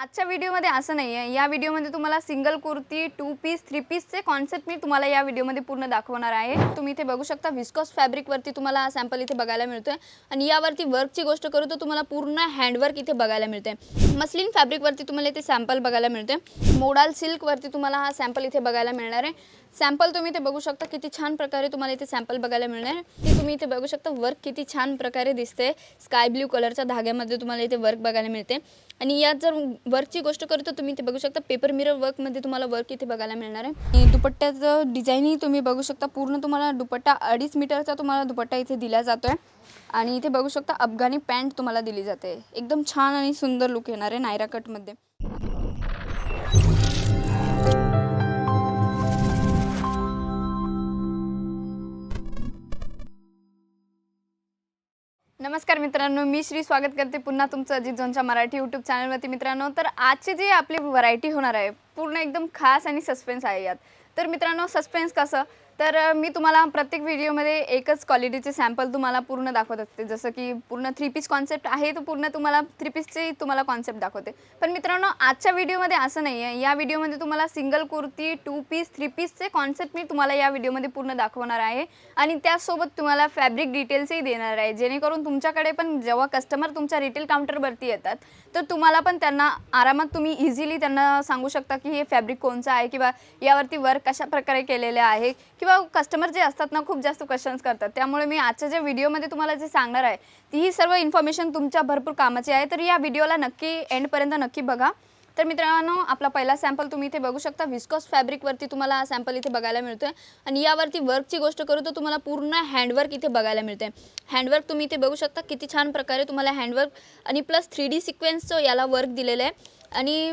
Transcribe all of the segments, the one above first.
आजच्या व्हिडिओमध्ये असं नाही आहे. या व्हिडिओमध्ये तुम्हाला single kurti two piece three पीसचे concept मी तुम्हाला या व्हिडिओमध्ये पूर्ण दाखवणार आहे. तुम्ही इथे बघू शकता विस्कॉस फॅब्रिकवरती तुम्हाला हा सॅम्पल इथे बघायला मिळतोय. आणि यावरती वर्कची गोष्ट करू तर तुम्हाला पूर्ण हँडवर्क इथे बघायला मिळते मस्लिन फॅब्रिकवरती तुम्हाला इथे सॅम्पल बघायला मिळते मोडाल सिल्कवरती तुम्हाला हा सॅम्पल इथे बघायला मिळणार आहे. सॅम्पल तुम्ही इथे बघू शकता किती छान प्रकारे तुम्हाला इथे सॅम्पल बघायला मिळणार आहे. ते तुम्ही इथे बघू शकता वर्क किती छान प्रकारे दिसते स्काय ब्ल्यू कलरच्या धाग्यामध्ये तुम्हाला इथे वर्क बघायला मिळते आणि यात जर वर्कची गोष्ट करू तर तुम्ही ते बघू शकता. पेपर मिरर वर्कमध्ये तुम्हाला वर्क इथे बघायला मिळणार आहे. आणि दुपट्ट्याचं डिझाईनही तुम्ही बघू शकता. पूर्ण तुम्हाला दुपट्टा अडीच मीटरचा तुम्हाला दुपट्टा इथे दिला जातो आहे आणि इथे बघू शकता अफगाणी पॅन्ट तुम्हाला दिली जाते. एकदम छान आणि सुंदर लुक येणार आहे नायरा कटमध्ये नमस्कार मित्रांनो मी श्री स्वागत करते पुन्हा तुमचं अजित जोनच्या मराठी यूट्यूब चॅनलवरती मित्रांनो तर आजची जी आपली व्हरायटी होणार आहे पूर्ण एकदम खास आणि सस्पेन्स आहे यात. तर मित्रांनो सस्पेन्स कसं? तर मी तुम्हाला प्रत्येक व्हिडिओमध्ये एकच क्वालिटीचे सॅम्पल तुम्हाला पूर्ण दाखवत असते. जसं की पूर्ण थ्री पीस कॉन्सेप्ट आहे तर पूर्ण तुम्हाला थ्री पीसचे तुम्हाला कॉन्सेप्ट दाखवते. पण मित्रांनो आजच्या व्हिडिओमध्ये असं नाही आहे. या व्हिडिओमध्ये तुम्हाला single kurti two piece three पीसचे concept मी तुम्हाला या व्हिडिओमध्ये पूर्ण दाखवणार आहे. आणि त्यासोबत तुम्हाला फॅब्रिक डिटेल्सही देणार आहे. जेणेकरून तुमच्याकडे पण जेव्हा कस्टमर तुमच्या रिटेल काउंटरवरती येतात तर तुम्हाला पण त्यांना आरामात तुम्ही इझिली त्यांना सांगू शकता की हे फॅब्रिक कोणचं आहे किंवा यावरती वर्क कशा प्रकारे केलेले आहे किंवा कस्टमर जे असतात ना खूप जास्त क्वेश्चन्स करतात. त्यामुळे मी आजच्या ज्या व्हिडिओमध्ये तुम्हाला जे सांगणार आहे ती ही सर्व इन्फॉर्मेशन तुमच्या भरपूर कामाची आहे. तर या व्हिडिओला नक्की एंडपर्यंत नक्की बघा. तर मित्रांनो आपला पहिला सॅम्पल तुम्ही इथे बघू शकता. विस्कॉस फॅब्रिकवरती तुम्हाला हा सॅम्पल इथे बघायला मिळतो आहे आणि यावरती वर्कची गोष्ट करू तर तुम्हाला पूर्ण हँडवर्क इथे बघायला मिळते हँडवर्क तुम्ही इथे बघू शकता. किती छान प्रकारे तुम्हाला हँडवर्क आणि प्लस थ्री डी सिक्वेन्सचं याला वर्क दिलेलं आहे. आणि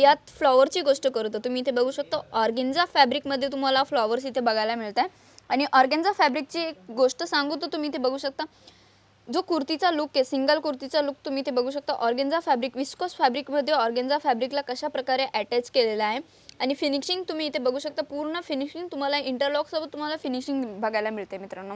यात फ्लॉवरची गोष्ट करतो. तुम्ही इथे बघू शकता ऑर्गेन्झा फॅब्रिकमध्ये तुम्हाला फ्लॉवर्स इथे बघायला मिळत आहे आणि ऑर्गेन्झा फॅब्रिकची एक गोष्ट सांगू तर तुम्ही इथे बघू शकता जो कुर्तीचा लुक आहे सिंगल कुर्तीचा लुक तुम्ही इथे बघू शकता ऑर्गेन्झा फॅब्रिक विस्कोस फॅब्रिकमध्ये ऑर्गेन्झा फॅब्रिकला कशा प्रकारे अटॅच केलेलं आहे. आणि फिनिशिंग तुम्ही इथे बघू शकता पूर्ण फिनिशिंग तुम्हाला इंटरलॉकसोबत तुम्हाला फिनिशिंग बघायला मिळते मित्रांनो.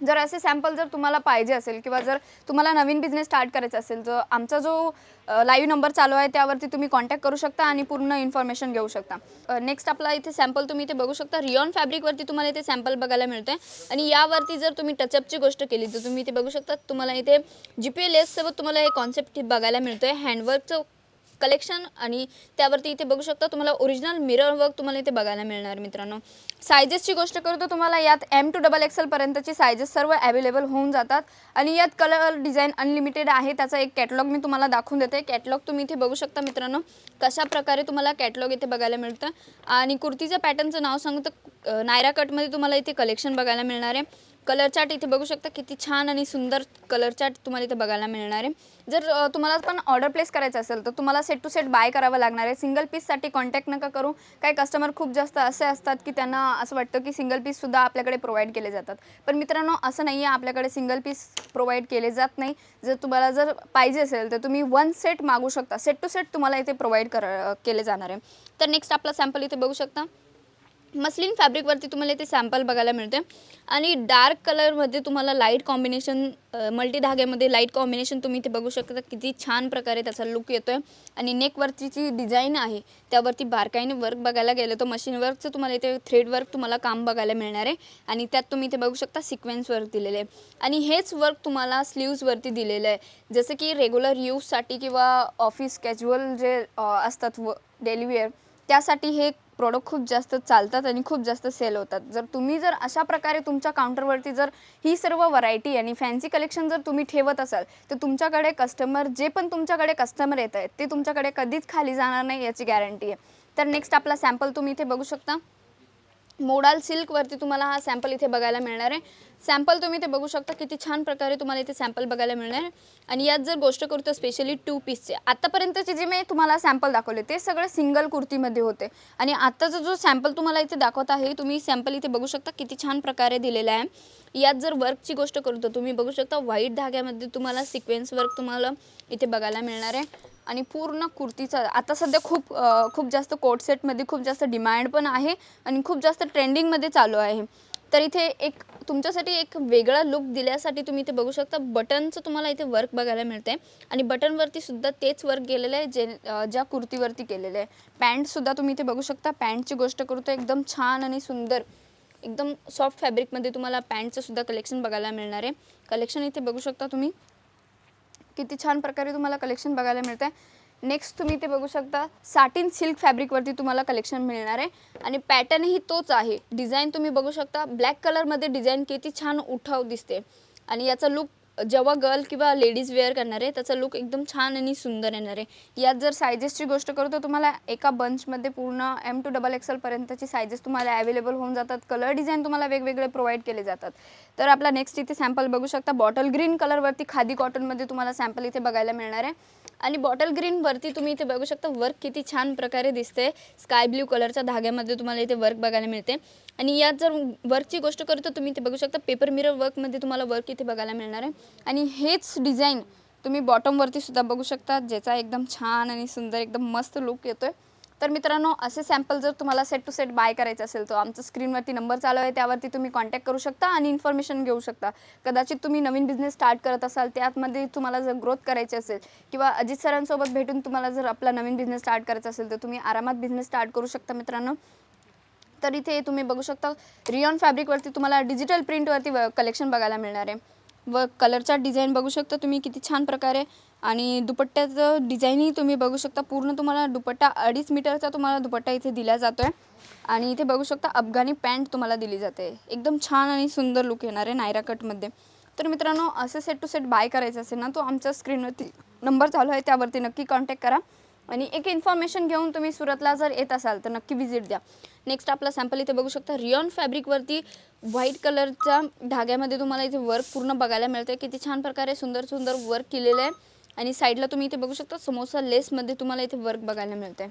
जर असे सॅम्पल जर तुम्हाला पाहिजे असेल किंवा जर तुम्हाला नवीन बिझनेस स्टार्ट करायचा असेल तर आमचा जो लाईव्ह नंबर चालू आहे त्यावरती तुम्ही कॉन्टॅक्ट करू शकता आणि पूर्ण इन्फॉर्मेशन घेऊ शकता. नेक्स्ट आपला इथे सॅम्पल तुम्ही इथे बघू शकता. रिऑन फॅब्रिकवरती तुम्हाला इथे सॅम्पल बघायला मिळते आणि यावरती जर तुम्ही टचअपची गोष्ट केली तर तुम्ही इथे बघू शकता तुम्हाला इथे जी पी एल एससोबत तुम्हाला हे कॉन्सेप्ट बघायला मिळतोय. हँडवर्कचं कलेक्शन आणि त्यावरती इथे बघू शकता तुम्हाला ओरिजिनल मिरर वर्क तुम्हाला इथे बघायला मिळणार मित्रांनो. सायजेसची गोष्ट करू तर तुम्हाला यात एम टू डबल एक्सलपर्यंतची सायजेस सर्व अवेलेबल होऊन जातात. आणि यात कलर डिझाईन अनलिमिटेड आहे त्याचा एक कॅटलॉग मी तुम्हाला दाखवून देते. कॅटलॉग तुम्ही इथे बघू शकता मित्रांनो कशा प्रकारे तुम्हाला कॅटलॉग इथे बघायला मिळतं. आणि कुर्तीच्या पॅटर्नचं नाव सांगू तर नायरा कटमध्ये तुम्हाला इथे कलेक्शन बघायला मिळणार आहे. कलर चार्ट इथे बघू शकता किती छान आणि सुंदर कलर चार्ट तुम्हाला इथे बघायला मिळणार आहे. जर तुम्हाला पण ऑर्डर प्लेस करायचं असेल तर तुम्हाला सेट टू सेट बाय करावं लागणार आहे. सिंगल पीससाठी कॉन्टॅक्ट नका करू. काही कस्टमर खूप जास्त असे असतात की त्यांना असं वाटतं की सिंगल पीससुद्धा आपल्याकडे प्रोव्हाइड केले जातात. पण मित्रांनो असं नाही आहे आपल्याकडे सिंगल पीस प्रोव्हाइड केले जात नाही. जर तुम्हाला जर पाहिजे असेल तर तुम्ही वन सेट मागू शकता. सेट टू सेट तुम्हाला इथे प्रोव्हाइड कर केले जाणार आहे. तर नेक्स्ट आपला सॅम्पल इथे बघू शकता. मस्लिन फॅब्रिकवरती तुम्हाला ते सॅम्पल बघायला मिळते आणि डार्क कलरमध्ये तुम्हाला लाइट कॉम्बिनेशन मल्टी धाग्यामध्ये लाइट कॉम्बिनेशन तुम्ही इथे बघू शकता. किती छान प्रकारे त्याचा लुक येतो आहे आणि नेकवरची जी डिझाईन आहे त्यावरती बारकाईने वर्क बघायला गेलं तर मशीन वर्कचं तुम्हाला इथे थ्रेड वर्क तुम्हाला काम बघायला मिळणार आहे. आणि त्यात तुम्ही इथे बघू शकता सिक्वेन्स वर्क दिलेले आहे. आणि हेच वर्क तुम्हाला स्लीव्सवरती दिलेलं आहे. जसं की रेग्युलर यूजसाठी किंवा ऑफिस कॅज्युअल जे असतात व डेलीवेअर त्यासाठी हे प्रोडक्ट खूप जास्त चालतात आणि खूप जास्त सेल होतात. जर तुम्ही जर अशा प्रकारे तुमच्या काउंटरवरती जर ही सर्व व्हरायटी आणि फॅन्सी कलेक्शन जर तुम्ही ठेवत असाल तर तुमच्याकडे कस्टमर जे पण तुमच्याकडे कस्टमर येत आहेत ते तुमच्याकडे कधीच खाली जाणार नाही याची गॅरंटी आहे. तर नेक्स्ट आपला सॅम्पल तुम्ही इथे बघू शकता. मोडाल सिल्कवरती तुम्हाला हा सॅम्पल इथे बघायला मिळणार आहे. सॅम्पल तुम्ही ते बघू शकता किती छान प्रकारे तुम्हाला इथे सॅम्पल बघायला मिळणार आहे. आणि यात जर गोष्ट करू तर स्पेशली टू पीसचे आतापर्यंतचे जे मी तुम्हाला सॅम्पल दाखवले ते सगळे सिंगल कुर्तीमध्ये होते. आणि आत्ताचा जो सॅम्पल तुम्हाला इथे दाखवत आहे तुम्ही सॅम्पल इथे बघू शकता किती छान प्रकारे दिलेला आहे. यात जर वर्कची गोष्ट करू तर तुम्ही बघू शकता व्हाईट धाग्यामध्ये तुम्हाला सिक्वेन्स वर्क तुम्हाला इथे बघायला मिळणार आहे. आणि पूर्ण कुर्तीचा आता सध्या खूप खूप जास्त कोट सेटमध्ये खूप जास्त डिमांड पण आहे आणि खूप जास्त ट्रेंडिंगमध्ये चालू आहे. तर इथे एक तुमच्यासाठी एक वेगळा लुक दिल्यासाठी तुम्ही इथे बघू शकता. बटनचं तुम्हाला इथे वर्क बघायला मिळते आणि बटनवरती सुद्धा तेच वर्क गेलेलं आहे जे ज्या कुर्तीवरती केलेलं आहे. पॅन्टसुद्धा तुम्ही इथे बघू शकता. पॅन्टची गोष्ट करू तर एकदम छान आणि सुंदर एकदम सॉफ्ट फॅब्रिकमध्ये तुम्हाला पॅन्टचं सुद्धा कलेक्शन बघायला मिळणार आहे. कलेक्शन इथे बघू शकता तुम्ही. किती छान प्रकारे तुम्हाला कलेक्शन बघायला मिळतं आहे नेक्स्ट तुम्ही ते बघू शकता साटिन सिल्क फॅब्रिकवरती तुम्हाला कलेक्शन मिळणार आहे. आणि पॅटर्नही तोच आहे. डिझाईन तुम्ही बघू शकता ब्लॅक कलरमध्ये डिझाईन किती छान उठाव दिसते. आणि याचा लुक जेव्हा गर्ल किंवा लेडीज वेअर करणार आहे त्याचा लुक एकदम छान आणि सुंदर येणार आहे. यात जर सायजेसची गोष्ट करू तर तुम्हाला एका बंचमध्ये पूर्ण एम टू डबल एक्सलपर्यंतची सायजेस तुम्हाला अवेलेबल होऊन जातात. कलर डिझाईन तुम्हाला वेगवेगळे प्रोव्हाइड केले जातात. तर आपला नेक्स्ट इथे सॅम्पल बघू शकता. बॉटल ग्रीन कलरवरती खादी कॉटनमध्ये तुम्हाला सॅम्पल इथे बघायला मिळणार आहे. आणि बॉटल ग्रीनवरती तुम्ही इथे बघू शकता वर्क किती छान प्रकारे दिसते. स्काय ब्ल्यू कलरच्या धाग्यामध्ये तुम्हाला इथे वर्क बघायला मिळते. आणि यात जर वर्कची गोष्ट करू तर तुम्ही इथे बघू शकता पेपर मिरर वर्कमध्ये तुम्हाला वर्क इथे बघायला मिळणार आहे. आणि हेच डिझाईन तुम्ही बॉटमवरती सुद्धा बघू शकता ज्याचा एकदम छान आणि सुंदर एकदम मस्त लुक येतोय. तर मित्रांनो असे सॅम्पल जर तुम्हाला सेट टू सेट बाय करायचं असेल तर आमचा स्क्रीनवरती नंबर चालू आहे त्यावरती तुम्ही कॉन्टॅक्ट करू शकता आणि इन्फॉर्मेशन घेऊ शकता. कदाचित तुम्ही नवीन बिझनेस स्टार्ट करत असाल त्यामध्ये तुम्हाला जर ग्रोथ करायची असेल किंवा अजित सरांसोबत भेटून तुम्हाला जर आपला नवीन बिझनेस स्टार्ट करायचा असेल तर तुम्ही आरामात बिझनेस स्टार्ट करू शकता मित्रांनो. तर इथे तुम्ही बघू शकता रियॉन फॅब्रिकवरती तुम्हाला डिजिटल प्रिंटवरती कलेक्शन बघायला मिळणार आहे. व कलरचा डिझाईन बघू शकता तुम्ही किती छान प्रकारे. आणि दुपट्ट्याचं डिझाईनही तुम्ही बघू शकता. पूर्ण तुम्हाला दुपट्टा अडीच मीटरचा तुम्हाला दुपट्टा इथे दिला जातो आहे आणि इथे बघू शकता अफगाणी पॅन्ट तुम्हाला दिली जाते. एकदम छान आणि सुंदर लुक येणार आहे नायरा कटमध्ये तर मित्रांनो असं सेट टू सेट बाय करायचं असेल ना तो आमच्या स्क्रीनवरती नंबर चालू आहे त्यावरती नक्की कॉन्टॅक्ट करा. आणि एक इन्फॉर्मेशन घेऊन तुम्ही सुरतला जर येत असाल तर नक्की व्हिजिट द्या. नेक्स्ट आपला सॅम्पल इथे बघू शकता रियॉन फॅब्रिकवरती व्हाईट कलरच्या धाग्यामध्ये तुम्हाला इथे वर्क पूर्ण बघायला मिळते किती छान प्रकारे सुंदर सुंदर वर्क केलेलं आहे. आणि साईडला तुम्ही इथे बघू शकता समोसा लेसमध्ये तुम्हाला इथे वर्क बघायला मिळते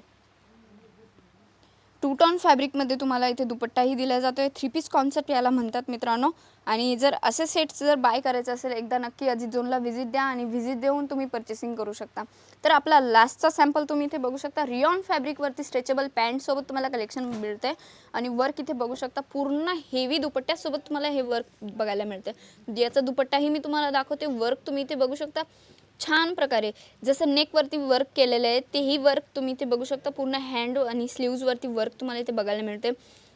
टू टॉन फॅब्रिकमध्ये तुम्हाला इथे दुपट्टाही दिला जातो आहे थ्री पीस कॉन्सेप्ट याला म्हणतात मित्रांनो. आणि जर असे सेट्स जर बाय करायचे असेल एकदा नक्की अजित झोनला व्हिजिट द्या आणि व्हिजिट देऊन तुम्ही पर्चेसिंग करू शकता. तर आपला लास्टचा सॅम्पल तुम्ही इथे बघू शकता. रिऑन फॅब्रिकवरती स्ट्रेचेबल पॅन्टसोबत तुम्हाला कलेक्शन मिळते आणि वर्क इथे बघू शकता पूर्ण हेवी दुपट्ट्यासोबत तुम्हाला हे वर्क बघायला मिळते याचा दुपट्टाही मी तुम्हाला दाखवते. वर्क तुम्ही इथे बघू शकता. छान प्रकारे जसं नेकवरती वर्क केलेलं आहे तेही वर्क तुम्ही इथे बघू शकता. पूर्ण हँड आणि स्लीव्जवरती वर्क तुम्हाला इथे बघायला मिळते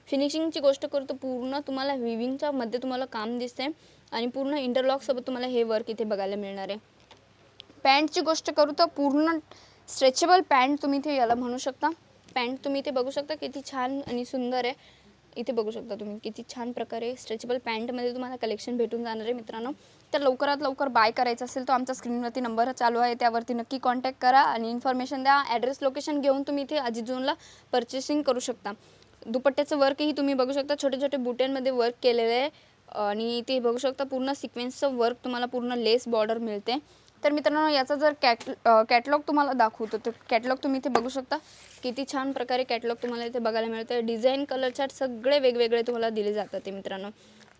फिनिशिंगची गोष्ट करू तर पूर्ण तुम्हाला विविंगच्या मध्ये तुम्हाला काम दिसते आणि पूर्ण इंटरलॉकसोबत तुम्हाला हे वर्क इथे बघायला मिळणार आहे. पॅन्टची गोष्ट करू तर पूर्ण स्ट्रेचेबल पॅन्ट तुम्ही इथे याला म्हणू शकता. पॅन्ट तुम्ही इथे बघू शकता किती छान आणि सुंदर आहे. इथे बघू शकता तुम्ही किती छान प्रकारे स्ट्रेचेबल पॅन्टमध्ये तुम्हाला कलेक्शन भेटून जाणार आहे मित्रांनो. तर लवकरात लवकर बाय करायचं असेल तर आमच्या स्क्रीनवरती नंबर चालू आहे. त्यावरती नक्की कॉन्टॅक्ट करा आणि इन्फॉर्मेशन द्या. ॲड्रेस लोकेशन घेऊन तुम्ही इथे अजित झोनला परचेसिंग करू शकता. दुपट्ट्याचं वर्कही तुम्ही बघू शकता. छोटे छोटे बुट्यांमध्ये वर्क केलेलं आहे. आणि इथे बघू शकता पूर्ण सिक्वेन्सचं वर्क तुम्हाला पूर्ण लेस बॉर्डर मिळते. तर मित्रांनो याचा जर कॅट कॅटलॉग तुम्हाला दाखवतो तर कॅटलॉग तुम्ही इथे बघू शकता. किती छान प्रकारे कॅटलॉग तुम्हाला इथे बघायला मिळतं. डिझाईन कलर चार्ट सगळे वेगवेगळे तुम्हाला दिले जातात ते मित्रांनो.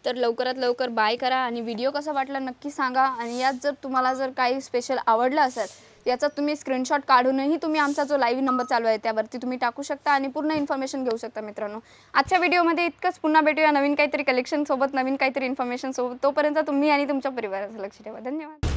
तर लवकरात लवकर बाय करा आणि व्हिडिओ कसा वाटला नक्की सांगा. आणि यात जर तुम्हाला जर काही स्पेशल आवडलं असेल याचा तुम्ही स्क्रीनशॉट काढूनही तुम्ही आमचा जो लाईव्ह नंबर चालू आहे त्यावरती तुम्ही टाकू शकता आणि पूर्ण इन्फॉर्मेशन घेऊ शकता मित्रांनो. आजच्या व्हिडिओमध्ये इतकंच. पुन्हा भेटूया नवीन काहीतरी कलेक्शनसोबत नवीन काहीतरी इन्फॉर्मेशनसोबत तोपर्यंत तुम्ही आणि तुमच्या परिवाराचं लक्ष ठेवा. धन्यवाद.